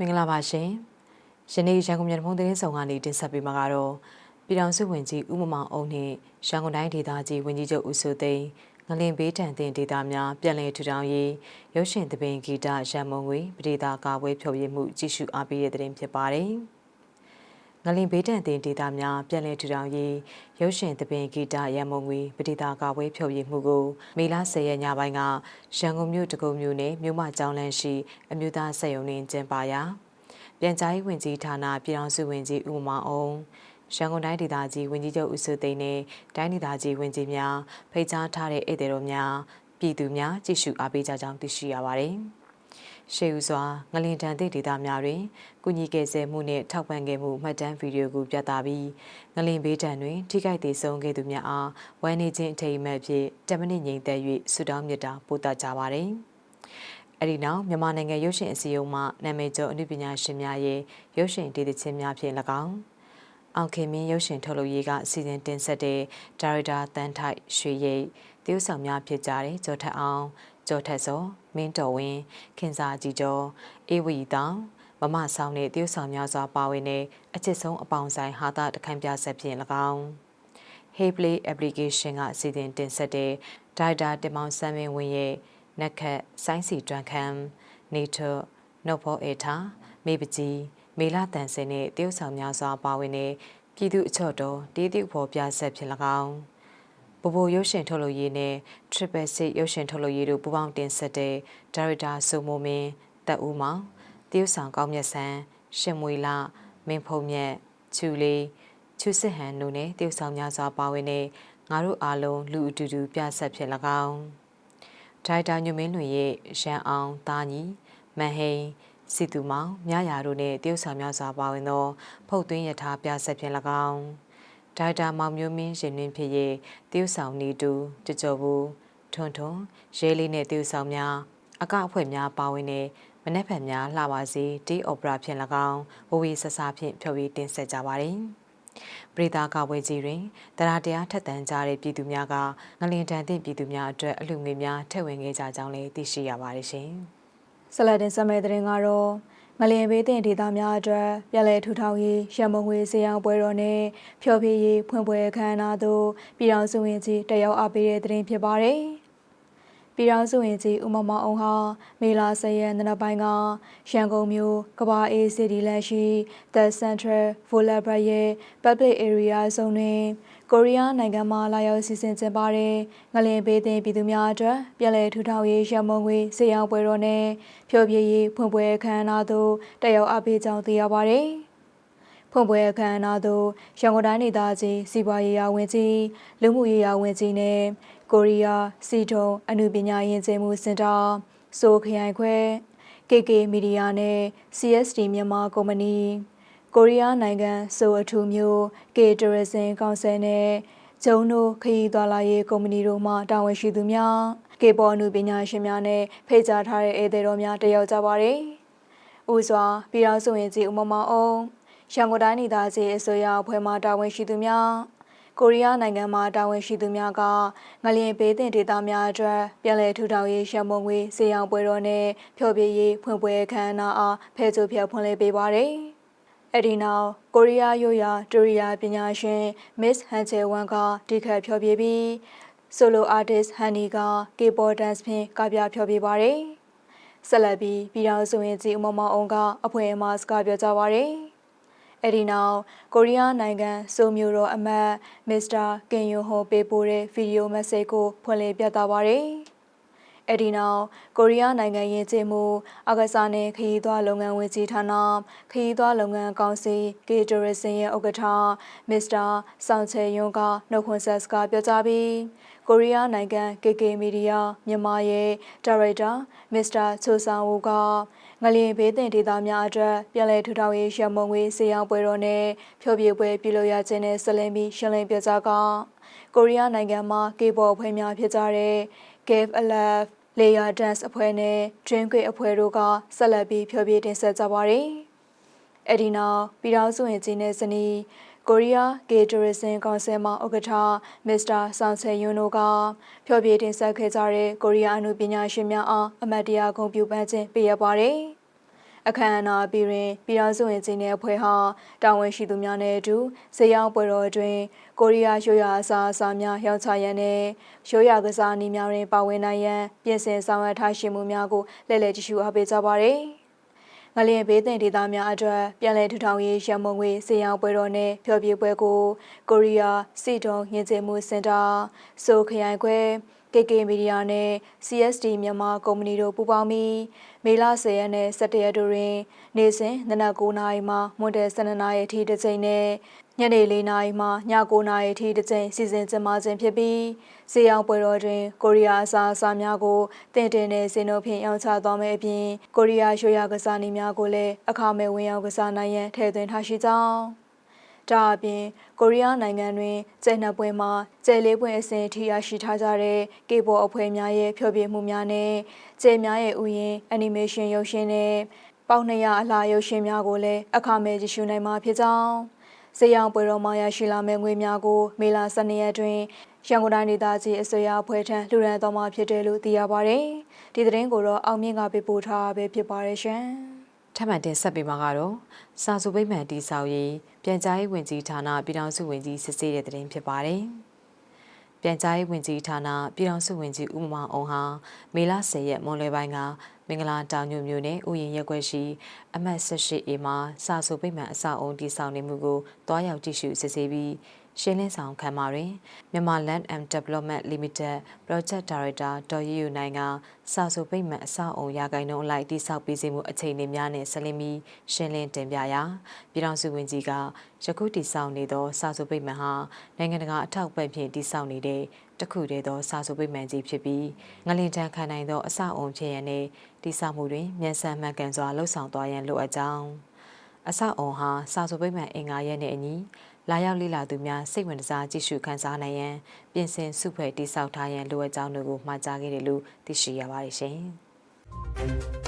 မင်္ဂလာပါရှင်။ယနေ့ရန်ကုန်မြို့ဖုံသတင်းဆောင်ကနေတင်ဆက်ပေးမှာကတော့ပြည်ထောင်စုဝန်ကြီးဦးမမောင်အုံနှင့်ရန်ကုန်တိုင်းဒေသကြီးဝန်ကြီးချုပ်ဦးစိုးသိန်းငလင်ဘေးတန်တင်ဒေသများပြည်လည်ထူထောင်ရေးရုပ်ရှင်သဘင်ဂီတရန်မုံငွေပဒေသာကာဝဲဖြော်ပြမှုကြီးစုအားပေးတဲ့သတင်းဖြစ်ပါတယ်။ ငလင်ဘေးတန်တင်ဒေသများပြည်လည်ထူထောင်ရေးရုပ်ရှင်သဘင်ဂီတရန်မုံငွေပဒေသာကာဝဲဖြော်ပြမှုကိုမေလ10ရက်ညပိုင်းကရန်ကုန်မြို့တကုံမြို့နယ်မြို့မကျောင်းလန်းရှိအမျိုးသားစက်ရုံတွင်ကျင်းပရာပြန်ကြားရေးဝန်ကြီးဌာနပြည်ထောင်စုဝန်ကြီးဦးမောင်အောင်ရန်ကုန်တိုင်းဒေသကြီးဝန်ကြီးချုပ်ဦးစိုးသိန်းနဲ့တိုင်းဒေသကြီးဝန်ကြီးများဖိတ်ကြားထားတဲ့ဧည့်သည်တော်များပြည်သူများကြည့်ရှုအားပေးကြကြောင်းသိရှိရပါတယ်။ ရှေးဦးစွာငလင်တန်သည့်ဒေသများတွင်ကုညီကယ်ဆယ်မှုနှင့်ထောက်ပံ့ခဲ့မှုမှတ်တမ်းဗီဒီယိုကိုပြသပြီးငလင်ဘေးတံတွင် ထိခိုက်ဒေဆုံးခဲ့သူများအားဝမ်းနေခြင်းအထိမ်းအမှတ်ဖြင့်တမနစ်ငိမ်သက်၍ဆုတောင်းမေတ္တာပို့သကြပါသည်။အဲဒီနောက်မြန်မာနိုင်ငံရုပ်ရှင်အစည်းအရုံးမှနာမည်ကျော်အနုပညာရှင်များရဲ့ရုပ်ရှင်ဒေသချင်းများဖြင့်၎င်းအောင်ခင်မင်းရုပ်ရှင်ထုတ်လုပ်ရေးကအစီအစဉ်တင်ဆက်တဲ့ဒါရိုက်တာတန်းထိုက်ရွှေရိပ်တရုတ်ဆောင်များဖြစ်ကြတဲ့ကျော်ထက်အောင် ကျော်ထက်စောမင်းတော်ဝင်းခင်စာကြည်ကျော်အေဝီတောင်မမဆောင်တဲ့တရုတ်ဆောင်များစွာပါဝင်တဲ့အချစ်ဆုံးအပေါင်းဆိုင်ဟာတာတခိုင်ပြဆက်ဖြင့်၎င်း Hey Play application ကအစီအစဉ်တင်ဆက်တဲ့ဒါရိုက်တာတင်မောင်ဆန်းမင်းဝင်းရဲ့နက်ခတ်ဆိုင်းစီတွန်ခမ်နေထနှုတ်ဖို့အေထာမေပကြီးမေလာတန်စင်နဲ့တရုတ်ဆောင်များစွာပါဝင်တဲ့ပြည်သူအချော့တော်တေးသည့်ဖော်ပြဆက်ဖြစ်၎င်း ပပိုရုပ်ရှင်ထုတ်လုပ်ရေးနဲ့ Triple C ရုပ်ရှင်ထုတ်လုပ်ရေးတို့ပူးပေါင်းတင်ဆက်တဲ့ဒါရိုက်တာစုံမိုမင်းတက်ဦးမောင်တရုတ်ဆောင်ကောင်းမြတ်ဆန်းရှင်မွေလာမင်းဖုံမြတ်ချူလေးချူစစ်ဟန်တို့နဲ့တရုတ်ဆောင်များစွာပါဝင်တဲ့ငါတို့အားလုံးလူအတူတူပြဆက်ဖြစ်၎င်းဒိုက်တာညွမင်းလွင်ရဲ့ရန်အောင်တာညီမန်ဟိန်စီတူမောင်မြရာတို့နဲ့တရုတ်ဆောင်များစွာပါဝင်သောဖုတ်သွင်းရထားပြဆက်ဖြင့်၎င်း ဒိုက်တာမောင်မျိုးမင်းရှင်နှင်းဖြစ်ရဲ့တရုတ်ဆောင်နေတူတကြော်ဘူးထွန်းထွန်းရဲလေးနဲ့တရုတ်ဆောင်များအကအဖွဲ့များပါဝင်တဲ့မနက်ဖြန်များလှပါစေဒီအော်ပရာဖြင့်၎င်းဝဝီဆဆဖြင့်ဖြော်ပြီးတင်ဆက်ကြပါတယ်ပရိသတ်ကဝေကြီးတွင်တရားတရားထက်သန်ကြတဲ့ပြည်သူများကငလင်တန်သည့်ပြည်သူများအတွက်အလှူငွေများထည့်ဝင်ခဲ့ကြကြောင်းလည်းသိရှိရပါတယ်ရှင်။ဆလတ်တင်ဆက်မဲ့တဲ့ရင်ကတော့ ငလျင်ဘေးတင်ဒေသများအတွက်ပြည်လဲထူထောင်ရေးရမုံငွေစေအောင်ပွဲတော်နဲ့ဖျော်ဖြေရေးဖွင့်ပွဲအခမ်းအနားသို့ပြည်တော်စုဝင်ကြီးတက်ရောက်အားပေးတဲ့တဲ့ရင်ဖြစ်ပါတယ်။ပြည်တော်စုဝင်ကြီးဦးမမောင်အောင်ဟာမေလာ၁၀ရက်နေ့နက်ပိုင်းကရန်ကုန်မြို့ကဘာအေးစီတီလန်ရှိ The Central Volleyball ရဲ့ Public Area ဇုံတွင် ကိုရီးယားနိုင်ငံမှလာရောက်စီစဉ်ကျင်းပတဲ့ငလင်ဘေးတင်ပြည်သူများအတွက်ပြည်လဲထူထောင်ရေးရမုံငွေစေအောင်ပွဲတော်နဲ့ဖျော်ဖြေရေးဖွင့်ပွဲအခမ်းအနားသို့တက်ရောက်အားပေးကြောင်းသိရပါသည်။ဖွင့်ပွဲအခမ်းအနားသို့ရန်ကုန်တိုင်းဒေသကြီးစီးပွားရေးရာဝန်ကြီးလူမှုရေးရာဝန်ကြီးနဲ့ကိုရီးယားစီထုံအမှုပညာယဉ်ကျေးမှုစင်တာဆိုခရိုင်ခွဲ KK မီဒီယာနဲ့ CSD မြန်မာကုမ္ပဏီ ကိုရီးယားနိုင်ငံဆိုအထူးမျိုး K Tourism Council နဲ့ဂျုံနိုခရီးသွားလာရေးကုမ္ပဏီတို့မှတာဝန်ရှိသူများကေပေါ်အမှုပညာရှင်များနဲ့ဖိတ်ကြားထားတဲ့ဧည့်သည်တော်များတက်ရောက်ကြပါတယ်။ဦးစွာပြည်တော်စုဝင်ကြီးဦးမမောင်အောင်ရန်ကုန်တိုင်းဒေသကြီးအစိုးရအဖွဲ့မှတာဝန်ရှိသူများကိုရီးယားနိုင်ငံမှာတာဝန်ရှိသူများကငလျင်ပေးတင်ဒေသများအတွက်ပြည်လဲထူထောင်ရေးရှမုံငွေစေအောင်ပွဲတော်နဲ့ဖျော်ဖြေရေးဖွင့်ပွဲအခမ်းအနားအားဖဲ့ချိုဖျက်ဖွင့်လှစ်ပေးပါတယ်။ အဲ့ဒီနောက်ကိုရီးယားရိုးရာဒူရီယာပညာရှင် Miss Han Chae-won ကဒီခတ်ဖျော်ဖြေပြီး solo artist Honey က keyboard dance ဖြင့်ကပြဖျော်ဖြေပါတယ်။ဆက်လက်ပြီးပြည်တော်စုရင်ကြီးအမမအောင်ကအဖွင့်အမစကားပြောကြပါရယ်။အဲ့ဒီနောက်ကိုရီးယားနိုင်ငံဆိုမျိုးတော်အမတ်မစ္စတာကင်ယွန်ဟိုပေးပို့တဲ့ဗီဒီယိုမက်ဆေ့ကိုဖွင့်လင်းပြသပါရယ်။ အဲ့ဒီနောက်ကိုရီးယားနိုင်ငံယဉ်ကျေးမှုအကစားနဲ့ခရီးသွားလုပ်ငန်းဝန်ကြီးဌာနခရီးသွားလုပ်ငန်းကောင်စီဂေတိုရစင်ရဲ့ဥက္ကဋ္ဌမစ္စတာဆောင်ချေယွန်းကနှုတ်ခွန်းဆက်စကားပြောကြားပြီးကိုရီးယားနိုင်ငံ KK Media မြန်မာရဲ့ဒါရိုက်တာမစ္စတာချိုဆန်ဝူကငလျင်ဘေးတင်ဒေသများအတွက်ပြည်လဲထူထောင်ရေးရမုံငွေစေအောင်ပွဲတော်နဲ့ဖြိုးပြပွဲပြုလုပ်ရခြင်းနဲ့ဆက်လင်းပြီးရှင်းလင်းပြကြကကိုရီးယားနိုင်ငံမှာကေဘောအဖွဲ့များဖြစ်ကြတဲ့ Gave Alaf Layer Dance အဖွဲ့နဲ့ Dream Queen အဖွဲ့တို့ကဆက်လက်ပြီးဖြိုးပြတင်ဆက်ကြပါတယ်။အဲ့ဒီနောက်ပြည်တော်စုဝင်ကြီးနဲ့ဇနီးကိုရီးယားဂေတိုရစင်ကောင်ဆယ်မှဥက္ကဋ္ဌမစ္စတာဆောင်ဆယ်ယွန်းတို့ကဖျော်ဖြေတင်ဆက်ခဲ့ကြတဲ့ကိုရီးယားအမှုပညာရှင်များအားအမတ်တရားဂုဏ်ပြုပန်းခြင်းပေးရပါတယ်။ အခမ်းအနားပြီးတွင်ပြည်တော်စုဝင်ကြီးနယ်အဖွဲ့ဟာတာဝန်ရှိသူများနဲ့အတူဇေယောင်းပွဲတော်အတွင်းကိုရီးယားရိုးရာအစားအစာများရောင်းချရန်နဲ့ရိုးရာကစားနည်းများတွင်ပါဝင်နိုင်ရန်ပြင်ဆင်ဆောင်ရွက်ထားရှိမှုများကိုလက်လက်ကြည့်ရှုအားပေးကြပါရယ်။ငလျင်ဘေးသင့်ဒေသများအတွက်ပြည်내ထူထောင်ရေးရမုံငွေစေရောင်းပွဲတော်နဲ့ဖျော်ဖြေပွဲကိုကိုရီးယားစီတုံငင်းကျမှုစင်တာဆိုခရိုင်ခွဲ KK Media နဲ့ CSD မြန်မာကုမ္ပဏီတို့ပူးပေါင်းပြီးမေလ10ရက်နဲ့17ရက်တို့တွင်နေ့စဉ်နနက်9:00နာရီမှမွန်းတဲ့12:00နာရီအထိတစ်ချိန်နဲ့ညနေ4:00နာရီမှည9:00နာရီအထိတစ်ချိန်စီစဉ်ကျင်းပခြင်းဖြစ်ပြီးစေအောင်ပွဲတော်တွင်ကိုရီးယားအစားအစာများကိုတင်တင်နဲ့စင်တို့ဖြင့်ရောင်းချသွားမယ်အပြင်ကိုရီးယားရွှေရကစားနည်းများကိုလည်းအခမဲ့ဝင်ရောက်ကစားနိုင်ရန်ထည့်သွင်းထားရှိကြောင်း ဒါအပြင်ကိုရီးယားနိုင်ငံတွင်ကျဲနှစ်ပွဲမှာကျဲလေးပွဲအစဉ်ထိရရှိထားကြတဲ့ကေဘောအဖွဲ့များရဲ့ဖျော်ဖြေမှုများနဲ့ကျဲများရဲ့ဥယျာဉ်အနီမေးရှင်းရုပ်ရှင်နဲ့ပေါင်း200အလားရုပ်ရှင်များကိုလည်းအခမဲ့ကြည့်ရှုနိုင်မှာဖြစ်ကြောင်းဇေယောင်ပွဲတော်မှာရရှိလာမယ့်ငွေများကိုမေလ12ရက်တွင်ရန်ကုန်တိုင်းဒေသကြီးအစိုးရအဖွဲ့ထံလှူဒါန်းတော်မှာဖြစ်တယ်လို့သိရပါတယ်။ဒီသတင်းကိုတော့အောင်မြင့်ကပေးပို့ထားပဲဖြစ်ပါတယ်ရှင်။ ထပ်မံတင်ဆက်ပေးမှာကတော့စာစုပိတ်မှန်တီဆောက်ရေးပြန်ကြားရေးဝင်ကြီးဌာနပြည်ထောင်စုဝင်ကြီးစစ်ဆေးတဲ့တဲ့တင်ဖြစ်ပါတယ်။ပြန်ကြားရေးဝင်ကြီးဌာနပြည်ထောင်စုဝင်ကြီးဦးမမောင်အောင်ဟာမေလ10ရက်မွန်လွယ်ပိုင်းကမင်္ဂလာတောင်ညွန့်မြို့နယ်ဥယျာဉ်ရက်ွက်ရှိအမှတ် 18A မှာစာစုပိတ်မှန်အဆောက်အုံတည်ဆောက်နေမှုကိုတွားရောက်ကြည့်ရှုစစ်ဆေးပြီး ရှင်းလင်းဆောင်ခံမှာတွင်မြန်မာ Land and Development Limited Project Director ဒေါ်ရီယူနိုင်ကစာစုပိတ်မှန်အဆောက်အုံရာဂိုင်နှုန်းအလိုက်တိစောက်ပေးစေမှုအခြေအနေများနဲ့ဆက်လက်ပြီးရှင်းလင်းတင်ပြရာပြည်ထောင်စုဝန်ကြီးကယခုတိစောက်နေသောစာစုပိတ်မှန်ဟာနိုင်ငံတကာအထောက်အပံ့ဖြင့်တိစောက်နေတဲ့တခုတည်းသောစာစုပိတ်မှန်ကြီးဖြစ်ပြီးငလင်တန်းခံနိုင်သောအဆောက်အုံဖြစ်ရန်နဲ့တိစောက်မှုတွင်မြန်ဆန်မှန်ကန်စွာလှုပ်ဆောင်သွားရန်လိုအပ်ကြောင်း အဆောက်အုံဟာစာစုပိတ်မှန်အင်္ဂါရက်နဲ့အညီလာရောက်လေ့လာသူများစိတ်ဝင်စားကြည့်ရှုခန်းစားနိုင်ရန်ပြင်ဆင်စုဖွဲ့တိစောက်ထားရန်လိုအပ်ကြောင်းတို့ကိုမှာကြားခဲ့တယ်လို့သိရှိရပါတယ်ရှင်။